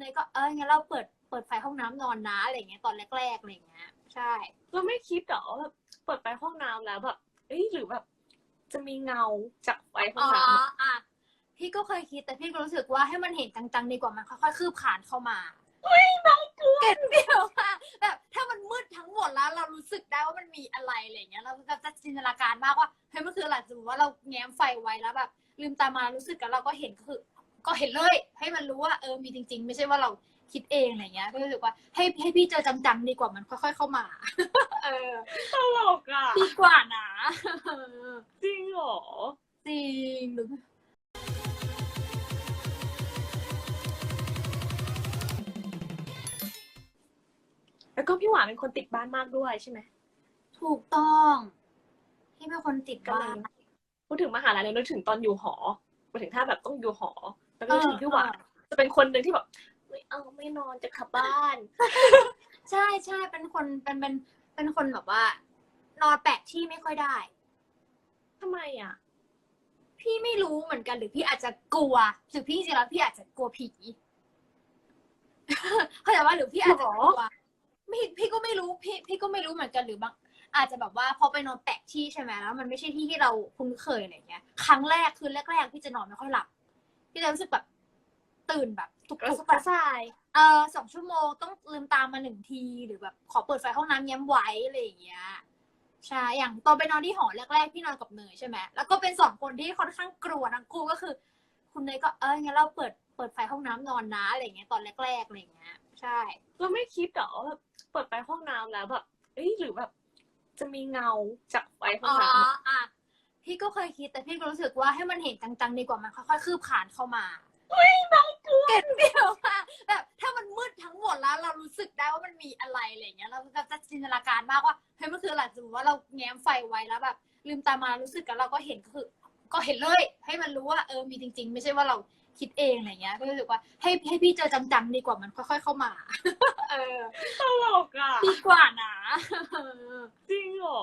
เนยก็เอองั้นเราเปิดเปิดไฟห้องน้ำนอนนะอะไรเงี้ยตอนแรกๆอะไรเงี้ยใช่เราไม่คิดเหรอว่าแบบเปิดไปห้องน้ำแล้วแบบเอ้ยหรือแบบ จะมีเงาจากไฟห้ออ๋งอน้ำอะอะพี่ก็เคยคิดแต่พี่ก็รู้สึกว่าให้มันเห็นจังๆดีกว่ามันค่อยๆคืบคลานเข้ามาเฮ้ยน่ากลัวเก็ตเดียวว่าแบบถ้ามันมืดทั้งหมดแล้ว เรารู้สึกได้ว่ามันมีอะไรอะไรเงี้ยเราเราจะจินตนาการมากว่าเฮ้ยมันคืออะไรสมมติว่าเราแง้มไฟไว้แล้วแบบลืมตามารู้สึกกันเราก็เห็นก็คือ ก็เห็นเลย ให้มันรู้ว่าเออมีจริง ๆ ไม่ใช่ว่าเราคิดเองอะไรเงี้ย ก็รู้สึกว่าให้ให้พี่เจอจังๆดีกว่ามันค่อย ๆ เข้ามา เออตลกอะดีกว่านะจริงเหรอจริงหรือแล้วก็พี่หวานเป็นคนติดบ้านมากด้วยใช่ไหมถูกต้องพี่เป็นคนติดก็เลบ้ายนพูดถึงมหาลัยเลยนึกถึงตอนอยู่หอมาถึงถ้าแบบต้องอยู่หอ แล้วก็นึกถึงเออพี่หวานจะเป็นคนหนึ่งที่แบบไม่เอาไม่นอนจะกลับบ้าน ใช่ใช่เป็นคนเป็นเป็นเป็นคนแบบว่า นอนแปลกที่ไม่ค่อยได้ทำไมอะ พี่ไม่รู้เหมือนกันหรือพี่อาจจะกลัว หรือพี่จริงๆแล้วพี่อาจจะกลัวผีเข้าใจว่าหรือพี่อาจจะกลัวไม่พี่ก็ไม่รู้พี่พี่ก็ไม่รู้เหมือนกันหรือบางอาจจะแบบว่าพอไปนอนแปลกที่ใช่ไหมแล้ว มันไม่ใช่ที่ที่เราคุ้นเคยอะไรเงี้ย ครั้งแรกคืนแรกๆพี่จะนอนไม่ค่อยหลับ พี่จะรู้สึกแบบตื่นแบบทุกระกสุๆกแบระบส่ายเออสองชั่วโมงต้องลืมตามมาหนึ่งทีหรือแบบขอเปิดไฟห้องน้ำแง้มไว้อะไรอย่างเงี้ยใช่อย่างตอนไปนอนที่หอแรกๆพี่นอนกับเนยใช่ไหมแล้วก็เป็นสองคนที่ค่อนข้างกลัวทั้งคู่ก็คือ คุณเนยก็เอองั้นเราเปิดเปิดไฟห้องน้ำนอนนะอะไรอย่างเงี้ยตอนแรกๆอะไรอย่างเงี้ยใช่เราไม่คิดเหรอว่าแบบเปิดไปห้องน้ำแล้วแบบเอ้ยหรือแบบจะมีเงาจากไฟห้ออ๋งอน้ำอะอะ พี่ก็เคยคิดแต่พี่ก็รู้สึกว่าให้มันเห็นจังๆดีกว่ามันค่อยๆคืบคลานเข้ามาเฮ้ยน่ากลัวเก็ตเดียวว่าแบบถ้ามันมืดทั้งหมดแล้ว เรารู้สึกได้ว่ามันมีอะไรอะไรเงี้ยเราเราจะจินตนาการมากว่าเฮ้ยมันคืออะไรสมมติว่าเราแง้มไฟไว้แล้วแบบ ลืมตามารู้สึกกันเราก็เห็นก็คือ ก็เห็นเลย ให้มันรู้ว่าเออมีจริง ๆ ไม่ใช่ว่าเราคิดเองอะไรเงี้ย ก็รู้สึกว่าให้ให้พี่เจอจังๆดีกว่ามันค่อย ๆ เข้ามา เออตลกอะดีกว่านะเออจริงเหรอ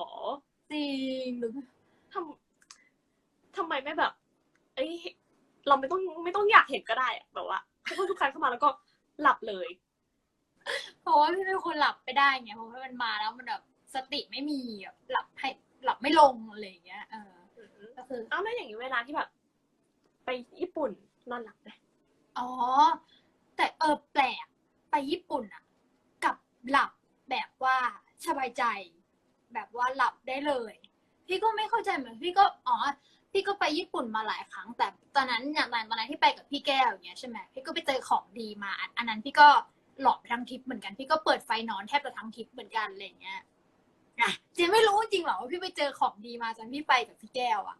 จริงหรือทำ ทำไมไม่แบบ เอ้ยเราไม่ต้องไม่ต้องอยากเห็นก็ได้อะแบบว่าพูดทุกครั้งเข้ามาแล้วก็หลับเลย เพราะว่าพี่เป็นคนหลับไม่ได้ไงเพราะว่ามันมาแล้วมันแบบสติไม่มีแบบหลับให้หลับไม่ลงอะไรอย่างเงี้ยเออก็คือเอ้าแล้วอย่างนี้เวลาที่แบบ ไปญี่ปุ่นนอนหลับไหมอ๋อ แต่เออแปลกไปญี่ปุ่นอะกับหลับแบบว่าสบายใจ แบบว่าหลับได้เลย พี่ก็ไม่เข้าใจเหมือนพี่ก็อ๋อ พี่ก็ไปญี่ปุ่นมาหลายครั้ง แต่ตอนนั้นอย่างตอนนั้นที่ไปกับพี่แก้วอย่างเงี้ยใช่ไหมพี่ก็ไปเจอของดีมา อันอันนั้นพี่ก็หลอกไปทั้งทริปเหมือนกัน พี่ก็เปิดไฟนอนแทบจะทั้งทริปเหมือนกันอะไรอย่างเงี้ยอะเจนไม่รู้จริงเหรอว่าพี่ไปเจอของดีมาตอนพี่ไปกับพี่แก้วอะ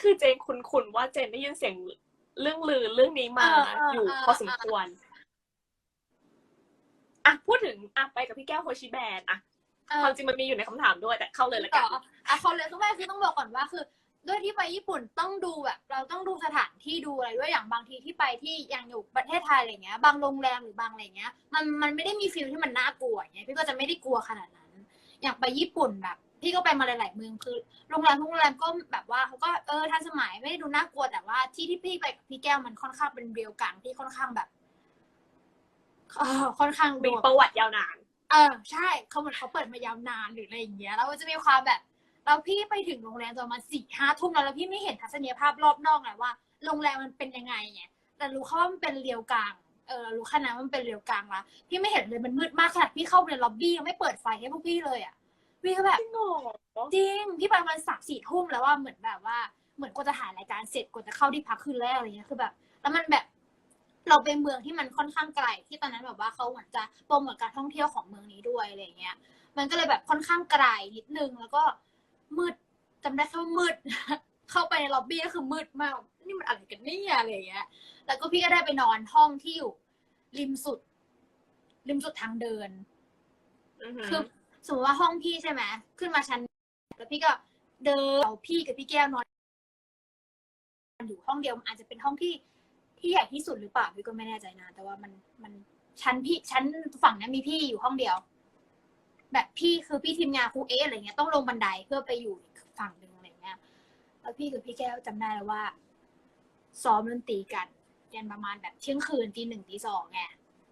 คือเจนคุ้นๆว่าเจนได้ยินเสียงเรื่องลือเรื่องนี้มาเออเอออยู่เออพอสมควรอะพูดถึงอะไปกับพี่แก้วโฮชิแบนอะเออความจริงมันมีอยู่ในคำถามด้วยแต่เข้าเลยละต่กัอนอะเขาเลยคือแม่คือต้องบอกก่อนว่าคือ ด้วยที่ไปญี่ปุ่นต้องดูแบบ เราต้องดูสถานที่ดูอะไรด้วยอย่างบางทีที่ไปที่ยังอยู่ประเทศไทยอะไรเงี้ย บางโรงแรมหรือบางอะไรเงี้ย มันมันไม่ได้มีฟิลที่มันน่ากลัวอย่างเงี้ยพี่ก็จะไม่ได้กลัวขนาดนั้น อย่างไปญี่ปุ่นแบบ พี่ก็ไปมาหลายๆเมืองคือโรงแรมทุกโรงแรมก็แบบว่าเขาก็เออทันสมัยไม่ได้ดูน่ากลัวแต่ว่าที่ที่พี่ไปกับพี่แก้วมันค่อนข้างเป็นเรียวกังที่ค่อนข้างแบบเออค่อนข้างมีดูประวัติยาวนาน เออใช่เขาเหมือนเขาเปิดมายาวนานหรืออะไรอย่างเงี้ยแล้วมันจะมีความแบบ แล้วพี่ไปถึงโรงแรมตอนประมาณสี่ห้าทุ่มแล้วแล้วพี่ไม่เห็นทัศนียภาพรอบนอกไงว่าโรงแรมมันเป็นยังไงไงแต่รู้แค่ว่ามันเป็นเรียวกลางเออรู้แค่นั้นว่ามันเป็นเรียวกลางละพี่ไม่เห็นเลยมันมืดมากขนาดพี่เข้าไปในล็อบบี้ยังไม่เปิดไฟให้พวกพี่เลยอะพี่ก็แบบจริงเหรอจริงพี่ไปประมาณสามสี่ทุ่มแล้วว่าเหมือนแบบว่าเหมือนกว่าจะถ่ายรายการเสร็จกว่าจะเข้าที่พักคืนแรกอะไรเงี้ยคือแบบ แล้วมันแบบเราเป็นเมืองที่มันค่อนข้างไกลที่ตอนนั้นแบบว่าเขาเหมือนจะโปรโมทการท่องเที่ยวของเมืองนี้ด้วยอะไรเงี้ย มันก็เลยแบบค่อนข้างไกลนิดนึงแล้วก็ มืดจำได้แค่ว่ามืด เข้าไปในล็อบบี้ก็คือมืดมาก นี่มันอะไรกันเนี่ยอะไรอย่างเงี้ย แล้วก็พี่ก็ได้ไปนอนห้องที่อยู่ ริมสุด ริมสุดทางเดินอือหือคือสมมติว่าห้องพี่ใช่ไหมขึ้นมาชั้นแล้วพี่ก็เดินเอาพี่กับพี่แก้วนอนอยู่ห้องเดียวมันอาจจะเป็นห้องที่ที่ใหญ่ที่สุดหรือเปล่าพี่ก็ไม่แน่ใจนะแต่ว่ามันมันชั้นพี่ชั้นฝั่งนั้นมีพี่อยู่ห้องเดียว แบบพี่คือพี่ทีมงานครูเอสอะไรเงี้ยต้องลงบันไดเพื่อไปอยู่อีกฝั่งหนึ่งอะไรเงี้ยแล้วพี่กับพี่แก้วจำได้แล้วว่า ซ้อมดนตรีกันยันประมาณแบบเที่ยงคืนตีหนึ่งตีสองไง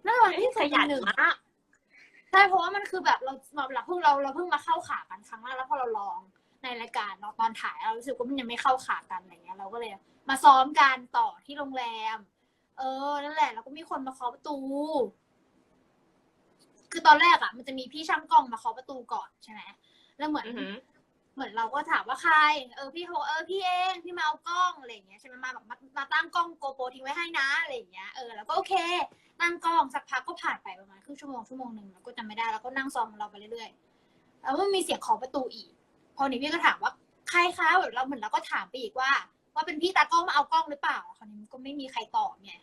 น่าจะวันที่ที่ขยันหนึ่งมากใช่เพราะว่ามันคือแบบเราเราเพิ่งเราเราเพิ่งมาเข้าขากันครั้งแรกแล้วพอเราลองในรายการเราตอนถ่ายเรารู้สึกว่ามันยังไม่เข้าขากันอะไรเงี้ย เราก็เลยมาซ้อมกันต่อที่โรงแรม เออนั่นแหละ แล้วก็มีคนมาเคาะประตู คือตอนแรกอะ มันจะมีพี่ช่างกล้องมาเคาะประตูก่อนใช่ไหมแล้วเหมือนอือหือเหมือนเราก็ถามว่าใคร เออพี่เขาบอกเออพี่เองพี่มาเอากล้องอะไรอย่างเงี้ยใช่ไหมมาแบบมามาตั้งกล้องโกโปรทิ้งไว้ให้นะอะไรอย่างเงี้ยเออแล้วก็โอเคตั้งกล้องสักพักก็ผ่านไปประมาณครึ่งชั่วโมงชั่วโมงหนึ่งเราก็จำไม่ได้แล้วก็นั่งซ้อมของเราไปเรื่อยๆแล้วก็มีเสียงเคาะประตูอีก พอนี้พี่ก็ถามว่าใครคะแบบเราเหมือนเราก็ถามไปอีกว่า ว่าเป็นพี่ตากล้องมาเอากล้องหรือเปล่าคราวนี้มันก็ไม่มีใครตอบไง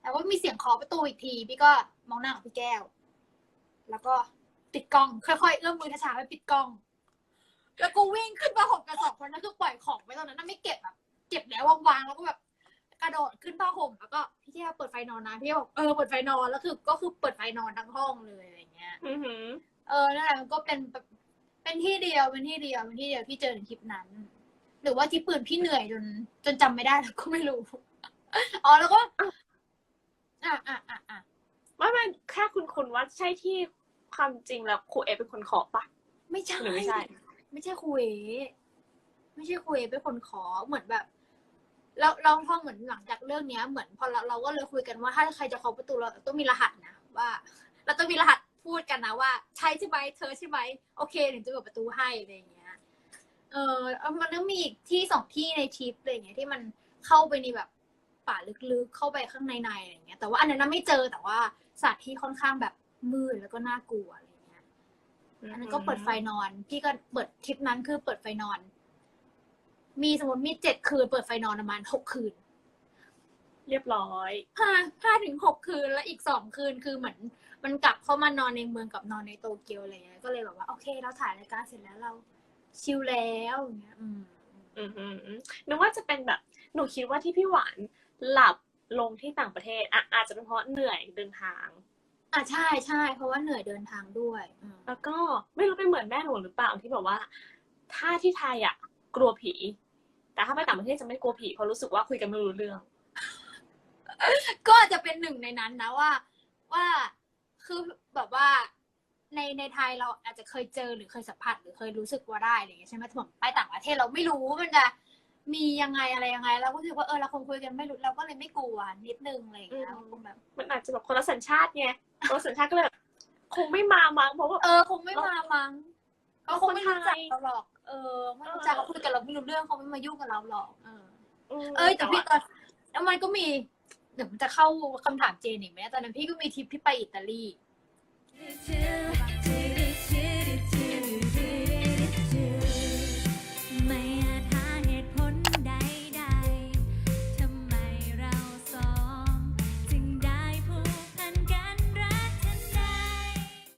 แต่ว่ามีเสียงเคาะประตูอีกที พี่ก็มองหน้ากับพี่แก้ว แล้วก็ปิดกล้อง ค่อยๆเอื้อมมือช้าๆไปปิดกล้อง แล้วก็วิ่งขึ้นผ้าห่มกันสองคนนั่นคือปล่อยของไว้ตอนนั้นนะไม่เก็บแบบเก็บแล้ววางๆแล้วก็แบบกระโดดขึ้นผ้าห่มแล้วก็พี่แก้วเปิดไฟนอนนะพี่แก้วบอกเออเปิดไฟนอนแล้วคือก็คือเปิดไฟนอนทั้งห้องเลยอะไรเงี้ยอือหือเออนั่นแหละมันก็เป็นแบบเป็นที่เดียวเป็นที่เดียวเป็นที่เดียวที่เจอในทริปนั้น หรือว่าที่ปืนพี่เหนื่อยจนจนจำไม่ได้แล้วก็ไม่รู้อ๋อแล้วก็อะอะอะอะ ไม่ไม่แค่คุณคุณว่าใช่ที่ความจริงแล้วครูเอเป็นคนขอปะ ไม่ใช่ หรือไม่ใช่ ไม่ใช่คุยไม่ใช่คุยเป็นคนขอเหมือนแบบเราเราพอเหมือนหลังจากเรื่องเนี้ยเหมือนพอเราเราก็เลยคุยกันว่าถ้าใครจะเคาะประตูเราต้องมีรหัสนะว่า เราต้องมีรหัสพูดกันนะว่า ใช่ใช่ไหมเธอใช่ไหมโอเคถึงจะเปิดประตูให้อะไรอย่างเงี้ยเออเอามันก็มีอีกที่สองที่ในทริปอะไรอย่างเงี้ยที่มันเข้าไปในแบบ ป่าลึกๆ เข้าไปข้างในในอะไรอย่างเงี้ย แต่ว่าอันนั้นนะไม่เจอแต่ว่าสถานที่ค่อนข้างแบบมืดแล้วก็น่ากลัวอะไรอย่างเงี้ยอันนั้นก็เปิดไฟนอน พี่ก็เปิดทริปนั้นคือเปิดไฟนอน มีสมมติมีเจ็ดคืน เปิดไฟนอนประมาณหกคืน เรียบร้อยห้าห้าถึงหกคืนแล้วอีกสองคืนคือเหมือน มันกลับเข้ามานอนในเมืองกับนอนในโตเกียวอะไรเงี้ยก็เลยแบบว่าโอเค เราถ่ายรายการเสร็จแล้วเราชิลแล้วอย่างเงี้ย อืม อืมอืมอืมนึกว่าจะเป็นแบบหนูคิดว่าที่พี่หวาน หลับลงที่ต่างประเทศอะอาจจะเป็นเพราะเหนื่อยเดินทาง อะใช่ใช่เพราะว่าเหนื่อยเดินทางด้วยอืมแล้วก็ไม่รู้เป็นเหมือนแม่หนูหรือเปล่าที่บอกว่า ถ้าที่ไทยอะ กลัวผี แต่ถ้าไปต่างประเทศจะไม่กลัวผีเพราะรู้สึกว่าคุยกันไม่รู้เรื่อง ก็อาจจะเป็นหนึ่งในนั้นนะว่า ว่าคือแบบว่าในในไทยเราอาจจะเคยเจอหรือเคยสัมผัสหรือเคยรู้สึกว่าได้อะไรอย่างเงี้ยใช่ไหมถ้าผมไปต่างประเทศเราไม่รู้ว่ามันจะ มียังไงอะไรยังไง เราก็รู้สึกว่าเออเราคงคุยกันไม่รู้เราก็เลยไม่กลัวนิดนึงอะไรอย่างเงี้ยอืมคงแบบมันอาจจะแบบคนละสัญชาติไงคนละสัญชาติก็เลยแบบคงไม่มามั้งเพราะว่าเออคงไม่มามั้งเขาคงไม่รู้จักคนไทยเราหรอกเออไม่รู้จักเออเขาคุยกันเราไม่รู้เรื่องเขาไม่มายุ่งกับเราหรอกเออมเอ้ยแต่พี่ว่าตอนแล้วมันก็มีเดี๋ยวมันจะเข้าคำถามเจนอีกไหมตอนนั้นพี่ก็มีทริปที่ไปอิตาลี to